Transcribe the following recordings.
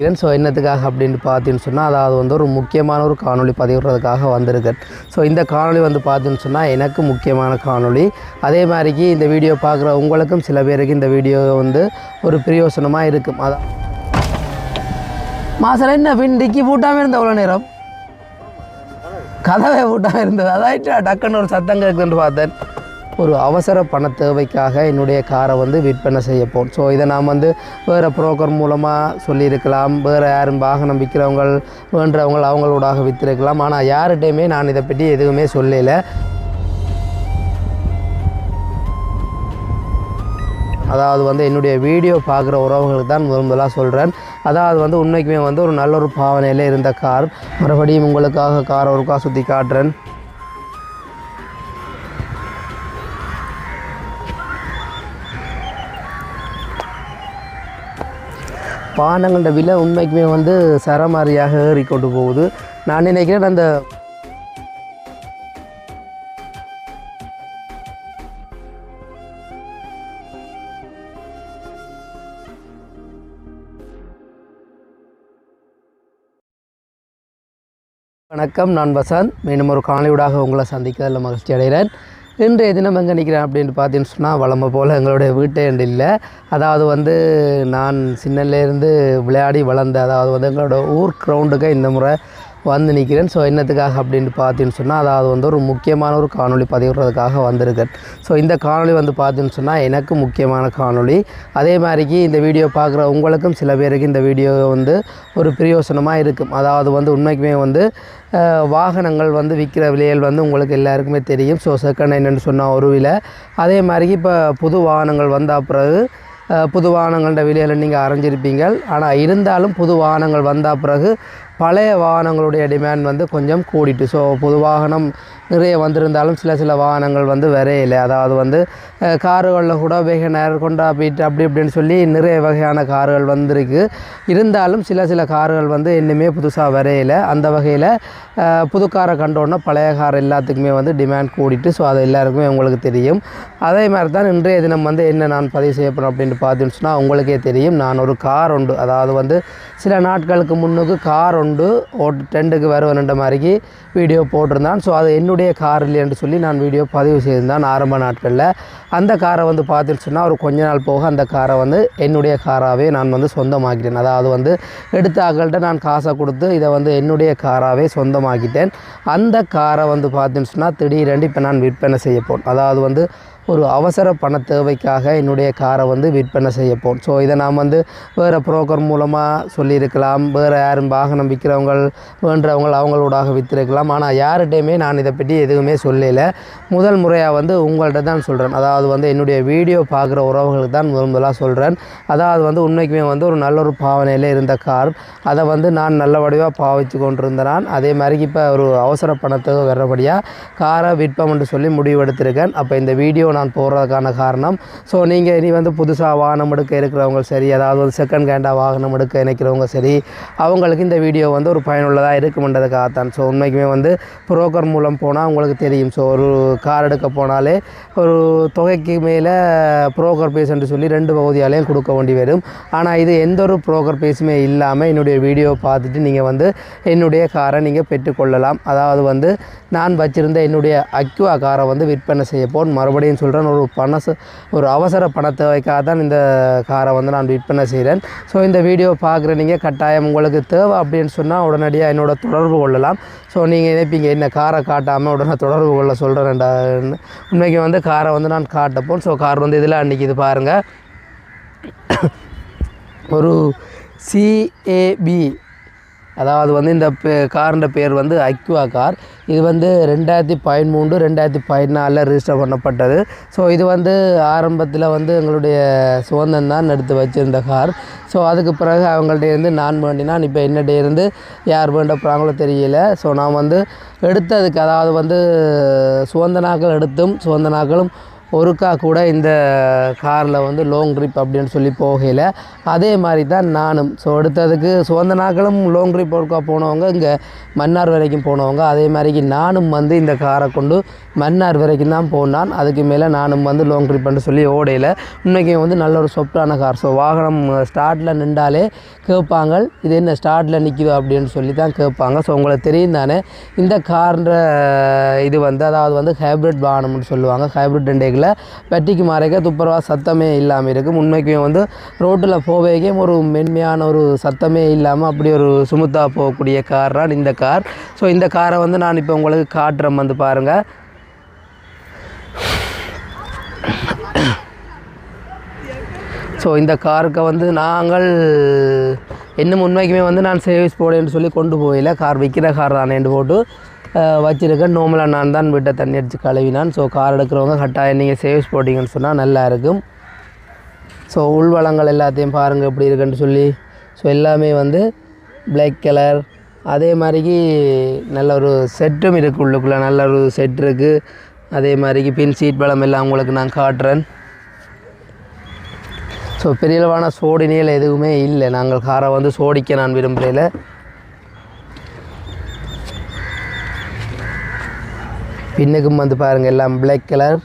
இதன் ஸோ என்னத்துக்காக அப்படின்னு பார்த்தீங்கன்னு சொன்னால் அதாவது வந்து ஒரு முக்கியமான ஒரு காணொளி பதிவிடுறதுக்காக வந்திருக்கேன் ஸோ இந்த காணொளி வந்து பார்த்தீங்கன்னு சொன்னால் எனக்கு முக்கியமான காணொளி. அதே மாதிரிக்கு இந்த வீடியோ பார்க்குற உங்களுக்கும் சில பேருக்கு இந்த வீடியோ வந்து ஒரு பிரயோசனமாக இருக்கும். அதான் மாசம் என்ன பிண்டிக்கு பூட்டாமல் இருந்த அவ்வளோ நேரம்? கதவை பூட்டாமல் இருந்தது. அதாயிட்டு டக்குன்னு ஒரு சத்தம் கேட்குதுன்னு பார்த்தேன். ஒரு அவசர பண தேவைக்காக என்னுடைய காரை வந்து விற்பனை செய்யப்போம். ஸோ இதை நாம் வந்து வேறு புரோக்கர் மூலமாக சொல்லியிருக்கலாம். வேறு யாரும் வாகனம் விற்கிறவங்க வேண்டவங்க அவங்களோடாக விற்றுருக்கலாம் ஆனால் யார்கிட்டையுமே நான் இதை பற்றி எதுவுமே சொல்லலை. அதாவது வந்து என்னுடைய வீடியோ பார்க்குற உறவுகளுக்கு தான் முதல் முதலாக சொல்கிறேன். அதாவது வந்து உண்மைக்குமே வந்து ஒரு நல்ல ஒரு பாவனையில் இருந்த கார். மறுபடியும் உங்களுக்காக காரை ஒருக்கா சுற்றி காட்டுறேன். பானங்களோட விலை உண்மைக்குமே வந்து சரமாரியாக ஏறிக்கொண்டு போகுது. நான் நினைக்கிறேன் அந்த வணக்கம் நான் வசந்த். மீண்டும் ஒரு காணொலியூடாக உங்களை சந்திக்கிறதில் மகிழ்ச்சி அடைகிறேன். இன்றைய தினம் எங்கே நிற்கிறேன் அப்படின்னு பார்த்தீங்கன்னு சொன்னால் வளமை போல் எங்களுடைய வீட்டை என்று இல்லை. அதாவது வந்து நான் சின்னலேருந்து விளையாடி வளர்ந்த அதாவது வந்து எங்களோட ஊர் கிரவுண்டுக்கு இந்த முறை வந்து நிற்கிறேன் ஸோ என்னத்துக்காக அப்படின்னு பார்த்தீங்கன்னு சொன்னால் அதாவது வந்து ஒரு முக்கியமான ஒரு காணொளி பதிவிடுறதுக்காக வந்திருக்கேன். ஸோ இந்த காணொலி வந்து பார்த்தீங்கன்னு சொன்னால் எனக்கு முக்கியமான காணொளி. அதே மாதிரிக்கு இந்த வீடியோ பார்க்குற உங்களுக்கும் சில பேருக்கு இந்த வீடியோ வந்து ஒரு பிரயோசனமாக இருக்கும். அதாவது வந்து உண்மைக்குமே வந்து வாகனங்கள் வந்து விற்கிற விலைகள் வந்து உங்களுக்கு எல்லாருக்குமே தெரியும். ஸோ செகண்ட் ஹேண்டுன்னு சொன்னால் ஒரு விலை. அதே மாதிரிக்கு இப்போ புது வாகனங்கள் வந்தால் பிறகு புது வாகனங்களோட விலையில் நீங்கள் அரைஞ்சிருப்பீங்க ஆனால் இருந்தாலும் புது வாகனங்கள் வந்த பிறகு பழைய வாகனங்களுடைய டிமாண்ட் வந்து கொஞ்சம் கூடிட்டு. ஸோ பொது வாகனம் நிறைய வந்திருந்தாலும் சில சில வாகனங்கள் வந்து வரையில. அதாவது வந்து காருகளில் கூட வேகனர் கொண்டா பீட் அப்படி இப்படின்னு சொல்லி நிறைய வகையான கார்கள் வந்திருக்கு. இருந்தாலும் சில சில கார்கள் வந்து இன்னுமே புதுசாக வரையில. அந்த வகையில் புது காரை கண்டோன்னா பழைய கார் எல்லாத்துக்குமே வந்து டிமாண்ட் கூடிட்டு ஸோ அது எல்லாருக்குமே உங்களுக்கு தெரியும். அதே மாதிரி தான் இன்றைய தினம் வந்து என்ன நான் பதிவு செய்ய போகிறேன் அப்படின்ட்டு பார்த்துன்னு சொன்னால் உங்களுக்கே தெரியும். நான் ஒரு கார் உண்டு. அதாவது வந்து சில நாட்களுக்கு முன்னுக்கு கார் உண்டு. ஓட்டு டெண்டுக்கு வருவன்ற மாதிரிக்கு வீடியோ போட்டிருந்தான். ஸோ அது என்னுடைய என்னுடைய கார் இல்லைன்னு சொல்லி நான் வீடியோ பதிவு செய்திருந்தேன் ஆரம்ப நாட்களில். அந்த காரை வந்து பார்த்துட்டு சொன்னால் ஒரு கொஞ்ச நாள் போக அந்த காரை வந்து என்னுடைய காராகவே நான் வந்து சொந்தமாக்கிட்டேன். அதாவது வந்து எடுத்த ஆக்கள்கிட்ட நான் காசை கொடுத்து இதை வந்து என்னுடைய காராகவே சொந்தமாக்கிட்டேன். அந்த காரை வந்து பார்த்துன்னு சொன்னால் திடீரென்று இப்போ நான் விற்பனை செய்ய போனேன் அதாவது வந்து ஒரு அவசர பண தேவைக்காக என்னுடைய காரை வந்து விற்பனை செய்யப்போம். ஸோ இதை நாம் வந்து வேறு புரோக்கர் மூலமாக சொல்லியிருக்கலாம். வேறு யாரும் வாகனம் விற்கிறவங்க வேண்டவங்க அவங்களோடாக விற்றுருக்கலாம் ஆனால் யார்கிட்டையுமே நான் இதை பற்றி எதுவுமே சொல்லலை. முதல் முறையாக வந்து உங்கள்கிட்ட தான் சொல்கிறேன் அதாவது வந்து என்னுடைய வீடியோ பார்க்குற உறவுகளுக்கு தான் முதல் முதலாக சொல்கிறேன் அதாவது வந்து உண்மைக்குமே வந்து ஒரு நல்ல ஒரு பாவனையில் இருந்த கார். அதை வந்து நான் நல்ல வடிவாக பாவிச்சு கொண்டிருந்தேன். அதே மாதிரி இப்போ ஒரு அவசர பணத்துக்கு வர்றபடியாக காரை விற்போம்னு சொல்லி முடிவெடுத்திருக்கேன். அப்போ இந்த வீடியோ நான் போடுறதுக்கான காரணம். ஸோ நீங்கள் இனி வந்து புதுசாக வாகனம் எடுக்க இருக்கிறவங்க சரி அதாவது ஒரு செகண்ட் ஹேண்டாக வாகனம் எடுக்க நினைக்கிறவங்க சரி அவங்களுக்கு இந்த வீடியோ வந்து ஒரு பயனுள்ளதாக இருக்குமென்றதுக்காகத்தான். ஸோ உண்மைக்குமே வந்து புரோக்கர் மூலம் போனால் உங்களுக்கு தெரியும். ஸோ ஒரு கார் எடுக்க போனாலே ஒரு தொகைக்கு மேலே புரோக்கர் பேஸ்ன்னு சொல்லி ரெண்டு பகுதியாலையும் கொடுக்க வேண்டி வரும். ஆனால் இது எந்த ஒரு புரோக்கர் பேஸுமே இல்லாமல் என்னுடைய வீடியோ பார்த்துட்டு நீங்கள் வந்து என்னுடைய காரை நீங்கள் பெற்றுக்கொள்ளலாம். அதாவது வந்து நான் வச்சிருந்த என்னுடைய அக்யூவா காரை வந்து விற்பனை செய்ய மறுபடியும் சொல்கிறேன் ஒரு பண ச- ஒரு அவசர பண தேவைக்காக தான் இந்த காரை வந்து நான் விற்பனை செய்கிறேன் ஸோ இந்த வீடியோ பார்க்குற நீங்கள் கட்டாயம் உங்களுக்கு தேவை அப்படின்னு சொன்னால் உடனடியாக என்னோட தொடர்பு கொள்ளலாம். ஸோ நீங்கள் நினைப்பீங்க என்ன காரை காட்டாமல் உடனே தொடர்பு கொள்ள சொல்கிறேன்டா உண்மைக்கு வந்து காரை வந்து நான் காட்டப்போம் ஸோ கார் வந்து இதில் அன்றைக்கி இது பாருங்கள் ஒரு சிஏபி அதாவது வந்து இந்த பே பேர் வந்து அக்வா கார் இது வந்து ரெண்டாயிரத்தி பதிமூன்று ரெண்டாயிரத்தி பதினாலில் ரிஜிஸ்டர் பண்ணப்பட்டது. ஸோ இது வந்து ஆரம்பத்தில் வந்து எங்களுடைய சுதந்திரம் தான் எடுத்து வச்சிருந்த கார் ஸோ அதுக்கு பிறகு அவங்கள்ட்ட இருந்து நான் வேண்டினான். இப்போ என்னிட்ட இருந்து யார் வேண்ட போகிறாங்களோ தெரியல. ஸோ நான் வந்து எடுத்ததுக்கு அதாவது வந்து சுதந்திர நாட்கள் எடுத்தும் சுதந்திர நாட்களும் ஒருக்கா கூட இந்த காரில் வந்து லாங் ட்ரிப் அப்படின்னு சொல்லி போகையில் அதே மாதிரி தான் நானும். ஸோ அடுத்ததுக்கு சுதந்திர நாட்களும் லாங் ட்ரிப் ஒருக்கா போனவங்க இங்கே மன்னார் வரைக்கும் போனவங்க அதே மாதிரிக்கு நானும் வந்து இந்த காரை கொண்டு மன்னார் வரைக்கும் தான் போனான். அதுக்கு மேலே நானும் வந்து லாங் ட்ரிப்னு சொல்லி ஓடையில் உண்மைக்கு வந்து நல்ல ஒரு சொப்டான கார். ஸோ வாகனம் ஸ்டார்ட்டில் நின்றாலே கேட்பாங்க இது என்ன ஸ்டார்ட்டில் நிற்கிதோ அப்படின்னு சொல்லி தான் கேட்பாங்க. ஸோ உங்களுக்கு தெரியும் தானே இந்த கார்ன்ற இது வந்து அதாவது வந்து ஹைப்ரிட் வாகனம்னு சொல்லுவாங்க. ஹைப்ரிட் ரெண்டேக்கில் வெட்டிக்கு மாறைக்க துப்புரவா சத்தமே இல்லாமல் இருக்கும். உண்மைக்குமே வந்து ரோட்டில் போவேக்கே ஒரு மென்மையான ஒரு சத்தமே இல்லாமல் அப்படி ஒரு சுமுத்தாக போகக்கூடிய கார் தான் இந்த கார். ஸோ இந்த காரை வந்து நான் இப்போ உங்களுக்கு காட்டுறேன். வந்து பாருங்கள் ஸோ இந்த காருக்கு வந்து நாங்கள் இன்னும் உண்மைக்குமே வந்து நான் சர்வீஸ் போடேன்னு சொல்லி கொண்டு போயில கார் விற்கிற கார் தானேன்னு போட்டு வச்சுருக்கேன் நோமலாக நான் தான் வீட்டை தண்ணி அடித்து கழுவினான். ஸோ கார் எடுக்கிறவங்க கட்டாயம் நீங்கள் சேவ்ஸ் போட்டிங்கன்னு சொன்னால் நல்லா இருக்கும். ஸோ உள்வளங்கள் எல்லாத்தையும் பாருங்கள் எப்படி இருக்குன்னு சொல்லி. ஸோ எல்லாமே வந்து பிளாக் கலர் அதே மாதிரிக்கு நல்ல ஒரு செட்டும் இருக்குது உள்ளுக்குள்ளே. நல்ல ஒரு செட் இருக்குது அதே மாதிரிக்கு பின் சீட் பலம் எல்லாம் உங்களுக்கு நான் காட்டுறேன். ஸோ பெரிய அளவான சோடினியல் எதுவுமே இல்லை. நாங்கள் காரை வந்து சோடிக்க நான் விரும்புகிறேன் பின்னுக்கும் வந்து பாருங்கள் எல்லாம் பிளாக் கலர்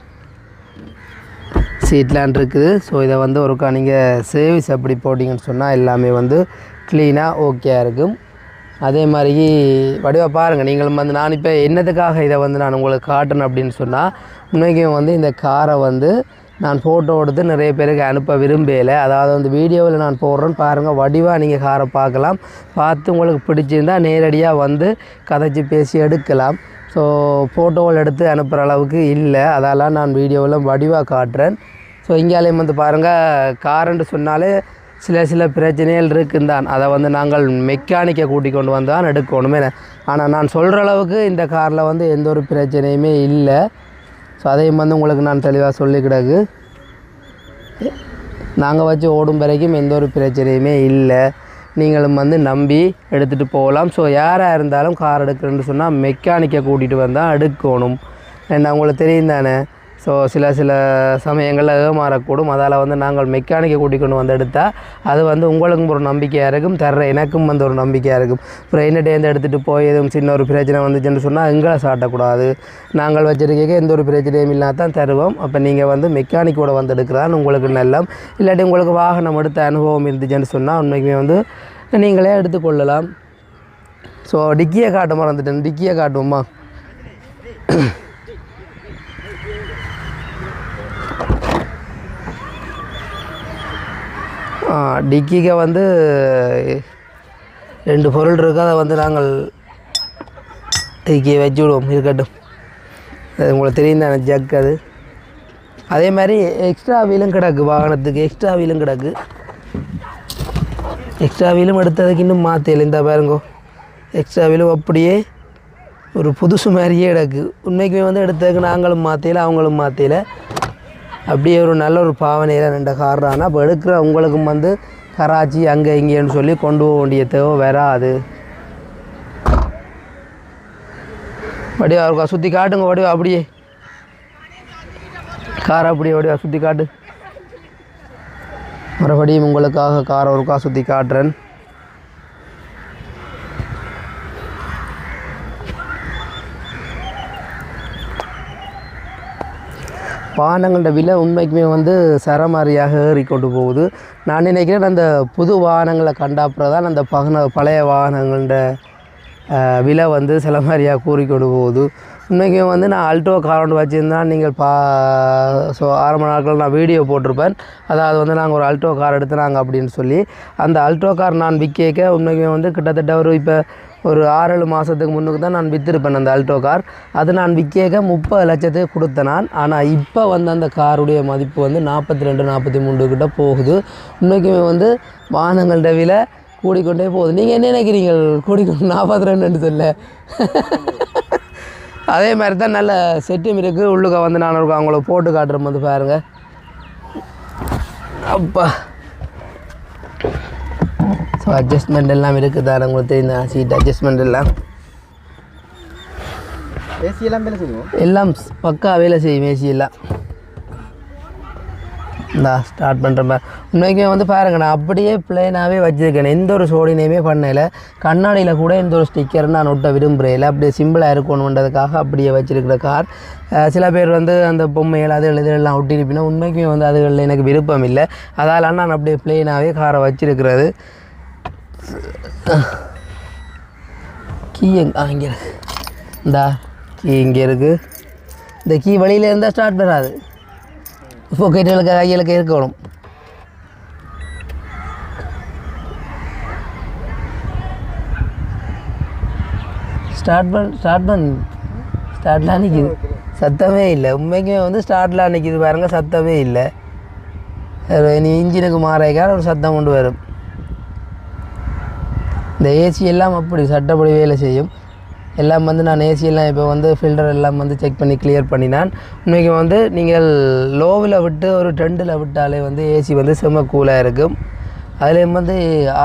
சீட்லாம் இருக்குது. ஸோ இதை வந்து ஒருக்கா நீங்கள் சர்வீஸ் அப்படி போட்டிங்கன்னு சொன்னால் எல்லாமே வந்து க்ளீனாக ஓகேயாக இருக்கும். அதே மாதிரி வடிவாக பாருங்கள் நீங்களும் வந்து நான் இப்போ என்னத்துக்காக இதை வந்து நான் உங்களுக்கு காட்டணும் அப்படின்னு சொன்னால் இன்னைக்கும் வந்து இந்த காரை வந்து நான் ஃபோட்டோ எடுத்து நிறைய பேருக்கு அனுப்ப விரும்பலை. அதாவது வந்து வீடியோவில் நான் போடுறேன்னு பாருங்கள் வடிவாக நீங்கள் காரை பார்க்கலாம். பார்த்து உங்களுக்கு பிடிச்சிருந்தா நேரடியாக வந்து கதைச்சி பேசி எடுக்கலாம். ஸோ ஃபோட்டோவில் எடுத்து அனுப்புகிற அளவுக்கு இல்லை. அதெல்லாம் நான் வீடியோவில் வடிவாக காட்டுறேன். ஸோ இங்கேயாலையும் வந்து பாருங்கள் காருன்னு சொன்னாலே சில சில பிரச்சனைகள் இருக்குந்தான். அதை வந்து நாங்கள் மெக்கானிக்கை கூட்டி கொண்டு வந்து தான் எடுக்கணுமே. ஆனால் நான் சொல்கிற அளவுக்கு இந்த காரில் வந்து எந்த ஒரு பிரச்சனையுமே இல்லை. ஸோ அதையும் வந்து உங்களுக்கு நான் தெளிவாக சொல்லி கிடக்கு நாங்கள் வச்சு ஓடும் வரைக்கும் எந்த ஒரு பிரச்சனையுமே இல்லை. நீங்களும் வந்து நம்பி எடுத்துகிட்டு போகலாம். ஸோ யாராக இருந்தாலும் கார் எடுக்கிறேன்னு சொன்னால் மெக்கானிக்கை கூட்டிகிட்டு வந்தால் எடுக்கணும். ஏன்னா உங்களுக்கு தெரியும் தானே? ஸோ சில சில சமயங்களில் ஏமாறக்கூடும் அதால் வந்து நாங்கள் மெக்கானிக்கை கூட்டிக்கொண்டு வந்து எடுத்தால் அது வந்து உங்களுக்கும் ஒரு நம்பிக்கையாக இருக்கும். தர்ற எனக்கும் வந்து ஒரு நம்பிக்கையாக இருக்கும். அப்புறம் என்னட்டேருந்து எடுத்துகிட்டு போய் எதுவும் சின்ன ஒரு பிரச்சனை வந்துச்சுன்னு சொன்னால் எங்களை சாட்டக்கூடாது. நாங்கள் வச்சுருக்க எந்த ஒரு பிரச்சனையும் இல்லாத தான் தருவோம். அப்போ நீங்கள் வந்து மெக்கானிக்கோட வந்து எடுக்கிறான்னு உங்களுக்கு நல்லம். இல்லாட்டி உங்களுக்கு வாகனம் எடுத்த அனுபவம் இருந்துச்சுன்னு சொன்னால் உண்மைக்குமே வந்து நீங்களே எடுத்துக்கொள்ளலாம். ஸோ டிக்கியை காட்ட மறந்துட்டேன். டிக்கியை காட்டுவோமா டிக்கிக்கு வந்து ரெண்டு பொருள் இருக்குது அதை வந்து நாங்கள் டிக்கியை வச்சு விடுவோம். இருக்கட்டும். அது உங்களுக்கு தெரியும் தானே ஜக் அது. அதே மாதிரி எக்ஸ்ட்ரா வீலும் கிடக்கு வாகனத்துக்கு. எக்ஸ்ட்ரா வீலும் கிடக்கு. எக்ஸ்ட்ரா வீலும் எடுத்ததுக்கு இன்னும் மாற்றல இந்த பாருங்கோ. எக்ஸ்ட்ரா வீலும் அப்படியே ஒரு புதுசு மாதிரியே கிடக்கு. உண்மைக்குமே வந்து எடுத்ததுக்கு நாங்களும் மாற்றல அவங்களும் மாற்றல அப்படியே ஒரு நல்ல ஒரு பாவனையில் ரெண்டு கார் ஆனால் அப்போ எடுக்கிற உங்களுக்கும் வந்து கராச்சி அங்கே இங்கேன்னு சொல்லி கொண்டு போக வேண்டிய தேவை வராது. வடிவா இருக்கா? சுற்றி காட்டுங்க வடிவா அப்படியே. காரை அப்படியே வடிவா சுற்றி காட்டு. மறுபடியும் உங்களுக்காக காரை ஒருக்கா சுற்றி காட்டுறேன். வாகனங்களோட விலை உண்மைக்குமே வந்து சரமாரியாக ஏறிக்கொண்டு போகுது. நான் நினைக்கிறேன் அந்த புது வாகனங்களை கண்டாப்புறதான் அந்த பகன பழைய வாகனங்களோட விலை வந்து சில மாதிரியாக கூறிக்கொண்டு போகுது. உண்மைக்குமே வந்து நான் அல்டோ கார் ஒன்று வச்சுருந்தா நீங்கள் பா ஸோ ஆரம்ப நாட்கள் நான் வீடியோ போட்டிருப்பேன். அதாவது வந்து நாங்கள் ஒரு அல்டோ கார் எடுத்துனாங்க அப்படின்னு சொல்லி அந்த அல்டோ கார் நான் விற்க உண்மைக்குமே வந்து கிட்டத்தட்ட ஒரு இப்போ ஒரு ஆறு ஏழு மாதத்துக்கு முன்னுக்கு தான் நான் விற்றுருப்பேன் அந்த அல்டோ கார் அது நான் விற்க முப்பது லட்சத்துக்கு கொடுத்தேன் நான் ஆனால் இப்போ வந்து அந்த காருடைய மதிப்பு வந்து நாற்பத்தி ரெண்டு நாற்பத்தி மூணு கிட்ட போகுது. இன்றைக்குமே வந்து வாகனங்களோட விலை கூடிக்கொண்டே போகுது. நீங்கள் என்ன நினைக்கிறீங்க? கூடிக்கொண்டு நாற்பத்தி ரெண்டுன்னு சொல்ல. அதே மாதிரி தான் நல்ல செட்டும் இருக்குது உள்ளுக்க வந்து நான் இருக்கேன் அவங்கள போட்டு காட்டுற வந்து பாருங்கள் அப்பா. ஸோ அட்ஜஸ்ட்மெண்ட் எல்லாம் இருக்குது உங்களுக்கு தெரியும் சீட் அட்ஜஸ்ட்மெண்ட் எல்லாம். ஏசி எல்லாம் வேலை செய்யும்? எல்லாம் பக்கா வேலை செய்யும் ஏசி எல்லாம். இந்தா ஸ்டார்ட் பண்ணுற மாதிரி. உண்மைக்குமே வந்து பாருங்க நான் அப்படியே பிளெயினாகவே வச்சுருக்கேன். எந்த ஒரு சோடினையுமே பண்ணல. கண்ணாடியில் கூட எந்த ஒரு ஸ்டிக்கர் நான் ஒட்ட விரும்புகிறேன் அப்படியே சிம்பிளாக இருக்கணுன்றதுக்காக அப்படியே வச்சிருக்கிற கார் சில பேர் வந்து அந்த பொம்மைகள் அது இதெல்லாம் ஒட்டிருப்பினா உண்மைக்குமே வந்து அதுகளில் எனக்கு விருப்பம் இல்லை. அதால் நான் அப்படியே பிளெயினாகவே காரை வச்சிருக்கிறது. கீ எங் ஆ இங்கே இருக்கு. இந்தா கீ இங்கே இருக்குது இந்த கீ வழியில் இருந்தால் ஸ்டார்ட் பண்ணாது. பொக்கெட்டுகளுக்கு கைகளுக்கு இருக்கணும். ஸ்டார்ட் பண் ஸ்டார்ட் பண். ஸ்டார்ட்லாம் நிற்கிது சத்தமே இல்லை. உண்மைக்குமே வந்து ஸ்டார்ட்லாம் நிற்கிது பாருங்கள் சத்தமே இல்லை. இனி இன்ஜினுக்கு மாறைக்கார ஒரு சத்தம் கொண்டு வரும். இந்த ஏசி எல்லாம் அப்படி சட்டப்படி வேலை செய்யும். எல்லாம் வந்து நான் ஏசியெல்லாம் இப்போ வந்து ஃபில்டர் எல்லாம் வந்து செக் பண்ணி கிளியர் பண்ணினான். இன்றைக்கி வந்து நீங்கள் லோவில் விட்டு ஒரு டெண்டில் விட்டாலே வந்து ஏசி வந்து செம்ம கூலாக இருக்கும். அதுலேயும் வந்து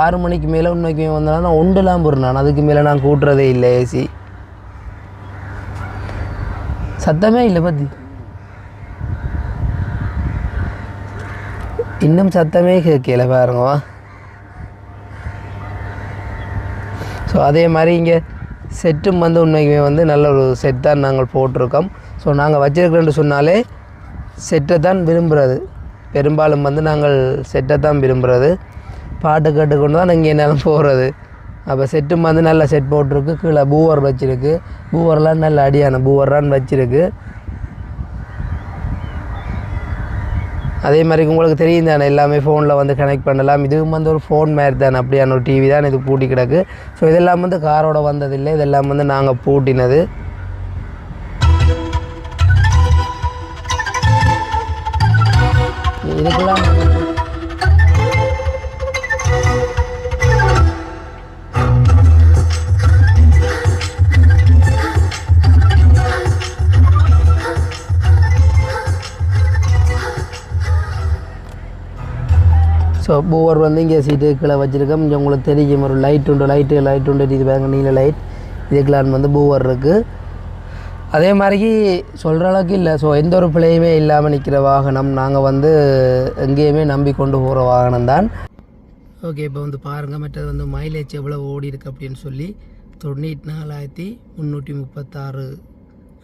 ஆறு மணிக்கு மேலே இன்னைக்கு வந்தாலும் நான் ஒன்றுலாம் போடுறேன். அதுக்கு மேலே நான் கூட்டுறதே இல்லை ஏசி சத்தமே இல்லை பற்றி இன்னும் சத்தமே கேட்கல பாருங்க. ஸோ அதே மாதிரி இங்கே செட்டும் வந்து உண்மைக்குமே வந்து நல்ல ஒரு செட் தான் நாங்கள் போட்டிருக்கோம். ஸோ நாங்கள் வச்சுருக்கிறோன்னு சொன்னாலே செட்டை தான் விரும்புகிறது பெரும்பாலும் வந்து நாங்கள் செட்டை தான் விரும்புகிறது பாட்டு கேட்டுக்கொண்டு தான் இங்கே என்னாலும் போகிறது அப்போ செட்டும் வந்து நல்ல செட் போட்டிருக்கு. கீழே பூவர் வச்சிருக்கு. பூவர்லாம் நல்ல அடியான பூவர்லாம் வச்சுருக்கு. அதே மாதிரி உங்களுக்கு தெரியும் தானே எல்லாமே ஃபோனில் வந்து கனெக்ட் பண்ணலாம். இதுவும் வந்து ஒரு ஃபோன் மாதிரி தானே அப்படியான ஒரு டிவி தான் இது பூட்டி கிடக்கு. ஸோ இதெல்லாம் வந்து காரோட வந்ததில்லை. இதெல்லாம் வந்து நாங்கள் பூட்டினது. இதுக்கெல்லாம் ஸோ போவர் வந்து இங்கே சீட்டு கீழே வச்சுருக்கோம். இங்கே உங்களுக்கு தெரியும் ஒரு லைட் உண்டு லைட்டு லைட் உண்டு. இது பாருங்க நீல லைட் இதுக்கெல்லாம் வந்து பூவர் இருக்குது அதே மாதிரி சொல்கிற அளவுக்கு இல்லை. ஸோ எந்த ஒரு பிழையுமே இல்லாமல் நிற்கிற வாகனம். நாங்கள் வந்து எங்கேயுமே நம்பி கொண்டு போகிற வாகனம் தான். ஓகே இப்போ வந்து பாருங்கள் மற்றது வந்து மைலேஜ் எவ்வளோ ஓடி இருக்குது அப்படின்னு சொல்லி. தொண்ணூற்றி நாலாயிரத்தி முந்நூற்றி முப்பத்தாறு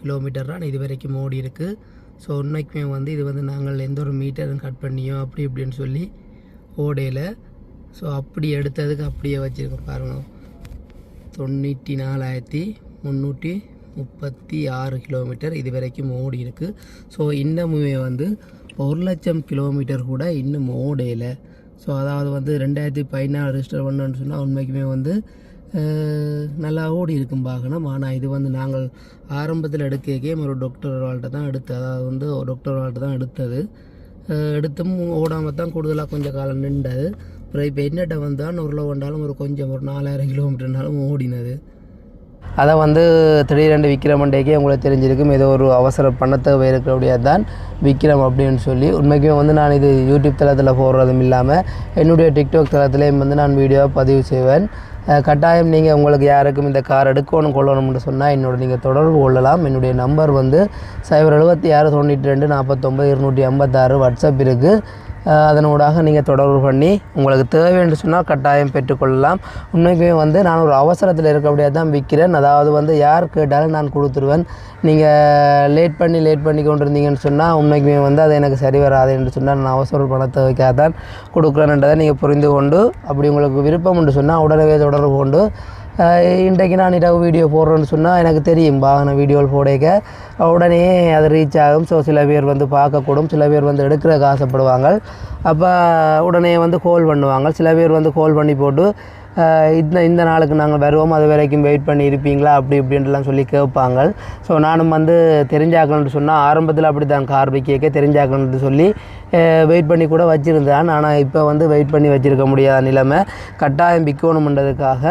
கிலோமீட்டர் தான் இது வரைக்கும் ஓடி இருக்குது ஸோ உண்மைக்குமே வந்து இது வந்து நாங்கள் எந்த ஒரு மீட்டரும் கட் பண்ணியோ அப்படி இப்படின்னு சொல்லி ஓடையில் ஸோ அப்படி எடுத்ததுக்கு அப்படியே வச்சுருக்கோம் பாருங்கள் தொண்ணூற்றி நாலாயிரத்தி முந்நூற்றி முப்பத்தி ஆறு கிலோமீட்டர் இது வரைக்கும் ஓடி இருக்குது ஸோ இன்னமுமே வந்து ஒரு லட்சம் கிலோமீட்டர் கூட இன்னும் ஓடையில். ஸோ அதாவது வந்து ரெண்டாயிரத்தி பதினாலு ரெஜிஸ்டர் பண்ணோன்னு சொன்னால் உண்மைக்குமே வந்து நல்லா ஓடி இருக்கும் பார்க்கணும். ஆனால் இது வந்து நாங்கள் ஆரம்பத்தில் எடுக்கக்கே ஒரு டாக்டர் வாழ்கிட்ட தான் எடுத்தது. அதாவது வந்து ஒரு டாக்டர் வாழ்கிட்ட தான் எடுத்தது. எடுத்தும் ஓடாமல் தான் கூடுதலாக கொஞ்சம் காலம் நின்றது. அப்புறம் இப்போ என்னட்ட வந்தால் நூறுல கொண்டாலும் ஒரு கொஞ்சம் ஒரு நாலாயிரம் கிலோமீட்டர்னாலும் ஓடினது. அதை வந்து திடீரென்று விக்ரம் மண்டேக்கே உங்களுக்கு தெரிஞ்சிருக்கும். ஏதோ ஒரு அவசர பணத்தை இருக்கிறபடியாக தான் விக்ரம் அப்படின்னு சொல்லி. உண்மைக்குமே வந்து நான் இது யூடியூப் தளத்தில் போடுறதும் இல்லாமல் என்னுடைய டிக்டாக் தளத்துலேயும் வந்து நான் வீடியோவை பதிவு செய்வேன். கட்டாயம் நீங்கள் உங்களுக்கு யாருக்கும் இந்த கார் எடுக்கணும் கொள்ளணும்னு சொன்னால் என்னோட நீங்கள் தொடர்பு கொள்ளலாம். என்னுடைய நம்பர் வந்து சைபர் எழுபத்தி ஆறு தொண்ணூற்றி ரெண்டு நாற்பத்தொம்பது இருநூற்றி ஐம்பத்தாறு வாட்ஸ்அப் இருக்குது அதனூடாக நீங்கள் தொடர்பு பண்ணி உங்களுக்கு தேவை என்று சொன்னால் கட்டாயம் பெற்றுக்கொள்ளலாம். உண்மைக்குமே வந்து நான் ஒரு அவசரத்தில் இருக்கபடியாக தான் விற்கிறேன் அதாவது வந்து யார் கேட்டாலும் நான் கொடுத்துருவேன். நீங்கள் லேட் பண்ணி லேட் பண்ணி கொண்டு இருந்தீங்கன்னு சொன்னால் உண்மைக்குமே வந்து அது எனக்கு சரி வராது என்று சொன்னால் நான் அவசர பணத்தை தேவைக்காக தான் கொடுக்குறேன்ன்றதை நீங்கள் புரிந்து கொண்டு அப்படி உங்களுக்கு விருப்பம் என்று சொன்னால் உடனே தொடர்பு கொண்டு இன்றைக்கு நான் இரவு வீடியோ போடுறேன்னு சொன்னால் எனக்கு தெரியும். வாகன வீடியோவில் போடைக்க. உடனே அது ரீச் ஆகும். ஸோ சில பேர் வந்து பார்க்கக்கூடும். சில பேர் வந்து எடுக்கிறதுக்கு ஆசைப்படுவாங்க அப்போ உடனே வந்து கோல் பண்ணுவாங்க. சில பேர் வந்து கோல் பண்ணி போட்டு இந்த இந்த நாளுக்கு நாங்கள் வருவோம். அது வரைக்கும் வெயிட் பண்ணி இருப்பீங்களா? அப்படி இப்படின்ட்டுலாம் சொல்லி கேட்பாங்க. ஸோ நானும் வந்து தெரிஞ்சாக்கணும்னு சொன்னால் ஆரம்பத்தில் அப்படி தான் கார் கேட்க தெரிஞ்சாக்கணும்னு சொல்லி வெயிட் பண்ணி கூட வச்சுருந்தேன். ஆனால் இப்போ வந்து வெயிட் பண்ணி வச்சுருக்க முடியாத நிலைமை. கட்டாயம் விற்கணுன்றதுக்காக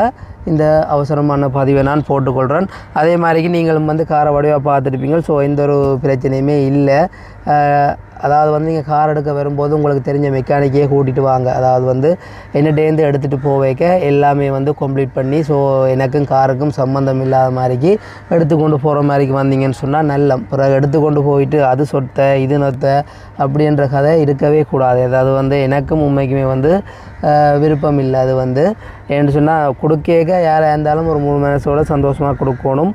இந்த அவசரமான பதிவை நான் போட்டுக்கொள்கிறேன் அதே மாதிரிக்கு நீங்களும் வந்து காரை வடிவாக பார்த்துருப்பீங்க. ஸோ எந்த ஒரு பிரச்சனையுமே இல்லை. அதாவது வந்து நீங்கள் கார் எடுக்க வரும்போது உங்களுக்கு தெரிஞ்ச மெக்கானிக்கே கூட்டிகிட்டு வாங்க. அதாவது வந்து என்னட்டேருந்து எடுத்துகிட்டு போக வைக்க எல்லாமே வந்து கம்ப்ளீட் பண்ணி ஸோ எனக்கும் காருக்கும் சம்மந்தம் இல்லாத மாதிரிக்கு எடுத்துக்கொண்டு போகிற மாதிரிக்கு வந்தீங்கன்னு சொன்னால் நல்ல பிறகு எடுத்துக்கொண்டு போயிட்டு அது சொத்த இது நொத்த அப்படின்ற கதை இருக்கவே கூடாது. அதாவது வந்து எனக்கும் உண்மைக்குமே வந்து விருப்பம் இல்லை அது வந்து. ஏன்னு சொன்னால் கொடுக்கேக்க யாராக இருந்தாலும் ஒரு மூணு மனசோட சந்தோஷமாக கொடுக்கணும்.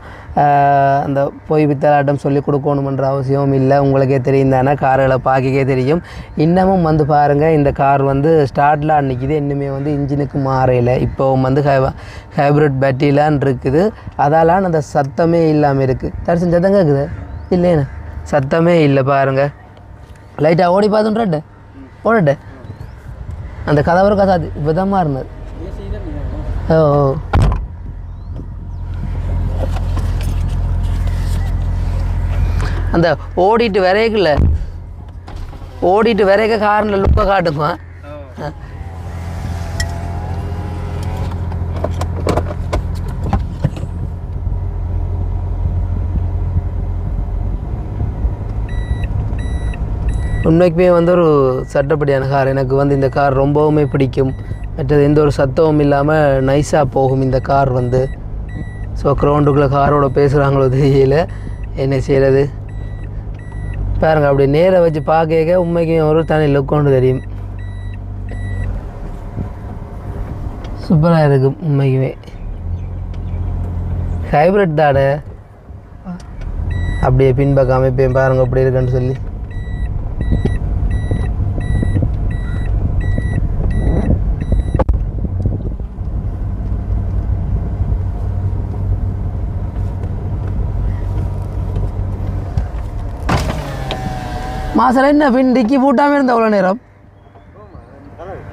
அந்த பொய் பித்தலாட்டம் சொல்லி கொடுக்கணுமன்ற அவசியமும் இல்லை. உங்களுக்கே தெரியும் தானே கார்களை பார்க்கக்கே தெரியும். இன்னமும் வந்து பாருங்கள் இந்த கார் வந்து ஸ்டார்டில் அன்றைக்கிது இன்னுமே வந்து இன்ஜினுக்கு மாறையில் இப்போவும் வந்து ஹைப்ரிட் பேட்டரிலான் இருக்குது. அதாலான் அந்த சத்தமே இல்லாமல் இருக்குது தரிசனம் சத்தம் கேட்குது இல்லைண்ணே சத்தமே இல்லை பாருங்கள் லைட்டாக ஓடி பார்த்துட்டு ஓடட்டு அந்த கதாது இப்போ தான் மாறினது ஓ ஓ. அந்த ஓடிட்டு வரையக்குள்ள ஓடிட்டு வரைக்க காரில் லுக்கை காட்டுமா உண்மைக்குமே வந்து ஒரு சட்டப்படியான கார். எனக்கு வந்து இந்த கார் ரொம்பவுமே பிடிக்கும். மற்றது எந்த ஒரு சத்தமும் இல்லாமல் நைஸாக போகும் இந்த கார் வந்து. ஸோ க்ரௌண்டுக்குள்ளே காரோட பேசுகிறாங்களோ தெரியல. என்ன செய்கிறது பாருங்க அப்படி நேரை வச்சு பார்க்க உண்மைக்குமே ஒரு தனி லுக் தெரியும். சூப்பராக இருக்கும் உண்மைக்குமே. ஹைப்ரிட் தானே? அப்படியே பின்பக்க அமைப்பேன் பாருங்கள் அப்படி இருக்குன்னு சொல்லி. மாசில் என்ன பின் டிக்கி பூட்டாமல் இருந்த அவ்வளோ நேரம்?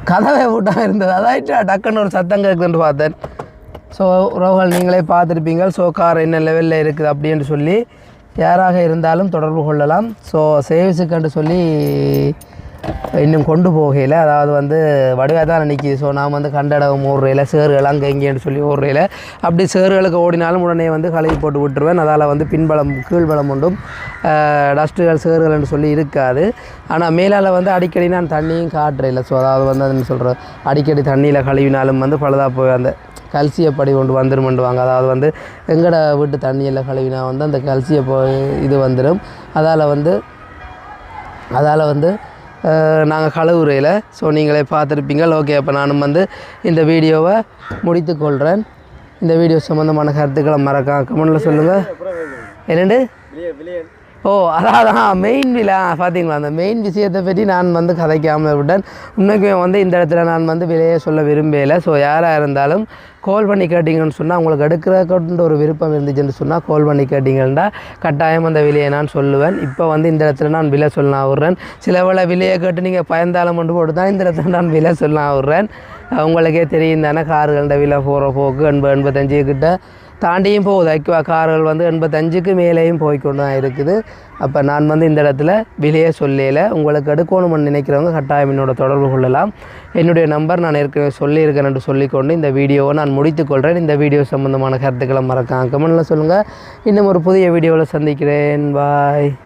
கதவை பூட்டாமல் இருந்தது. அதாயிட்டு டக்குன்னு ஒரு சத்தம் கேட்குதுன்னு பார்த்தேன். ஸோ உறவுகள் நீங்களே பார்த்துருப்பீங்க. ஸோ கார் என்ன லெவலில் இருக்குது அப்படின்னு சொல்லி யாராக இருந்தாலும் தொடர்பு கொள்ளலாம். ஸோ சேவிஸுக்குன்னு சொல்லி இன்னும் கொண்டு போகையில். அதாவது வந்து வடிவாக தான் நிற்கிது ஸோ நாம் வந்து கண்டடம் ஓடுறையில் சேறுகள் அங்கே இங்கேன்னு சொல்லி ஓடுறையில் அப்படி சேறுகளுக்கு ஓடினாலும் உடனே வந்து கழுவி போட்டு விட்டுருவேன். அதால் வந்து பின்பலம் கீழ்பலம் உண்டும் டஸ்ட்டுகள் சேறுகள்னு சொல்லி இருக்காது. ஆனால் மேலால் வந்து அடிக்கடி நான் தண்ணியும் காட்டுறேன் ஸோ அதாவது வந்து அது சொல்கிறேன் அடிக்கடி தண்ணியில் கழுவினாலும் வந்து பழுதாக போய் அந்த கல்சியப்படி கொண்டு வந்துருமெண்டுவாங்க அதாவது வந்து எங்கட வீட்டு தண்ணியில் கழுவினா வந்து அந்த கல்சிய போய் இது வந்துடும் அதால் வந்து அதால் வந்து நாங்கள் கழுவுறையில் ஸோ நீங்களே பார்த்துருப்பீங்க. ஓகே அப்போ நானும் வந்து இந்த வீடியோவை முடித்துக்கொள்கிறேன் இந்த வீடியோ சம்மந்தமான கருத்துக்களை மறக்காம கமெண்டில் சொல்லுங்கள் என்னண்டு? ஓ அதான் மெயின் விழா. பார்த்தீங்களா அந்த மெயின் விஷயத்தை பற்றி நான் வந்து கதைக்காமல் விட்டேன். உண்மைக்குமே வந்து இந்த இடத்துல நான் வந்து விலையை சொல்ல விரும்பலை ஸோ யாராக இருந்தாலும் கால் பண்ணி கேட்டிங்கன்னு சொன்னால் உங்களுக்கு எடுக்கிற ஒரு விருப்பம் இருந்துச்சுன்னு சொன்னால் கால் பண்ணி கேட்டிங்கன்னா கட்டாயம் அந்த விலையை நான் சொல்லுவேன். இப்போ வந்து இந்த இடத்துல நான் விலை சொல்ல விட்றேன். சில வேளை விலையை கேட்டு நீங்கள் பயந்தாலும் கொண்டு போட்டு தான் இந்த இடத்துல நான் விலை சொல்ல விட்றேன். உங்களுக்கே தெரியும் தானே கார்கள்ட விலை போகிற போக்கு எண்பது எண்பத்தஞ்சு கிட்ட. தாண்டியும் போகுது. ஐக்கிவா கார்கள் வந்து எண்பத்தஞ்சுக்கு மேலேயும் போய்க்கொண்டு தான் இருக்குது. அப்போ நான் வந்து இந்த இடத்துல விலையை சொல்லல. உங்களுக்கு எடுக்கணும்னு நினைக்கிறவங்க கட்டாயம் என்னோட தொடர்பு கொள்ளலாம். என்னுடைய நம்பர் நான் ஏற்கனவே சொல்லியிருக்கேன் என்று சொல்லிக்கொண்டு இந்த வீடியோவை நான் முடித்துக்கொள்கிறேன் இந்த வீடியோ சம்பந்தமான கருத்துக்களை மறக்காம கமெண்டில் சொல்லுங்கள் இன்னும் ஒரு புதிய வீடியோவில் சந்திக்கிறேன். பாய்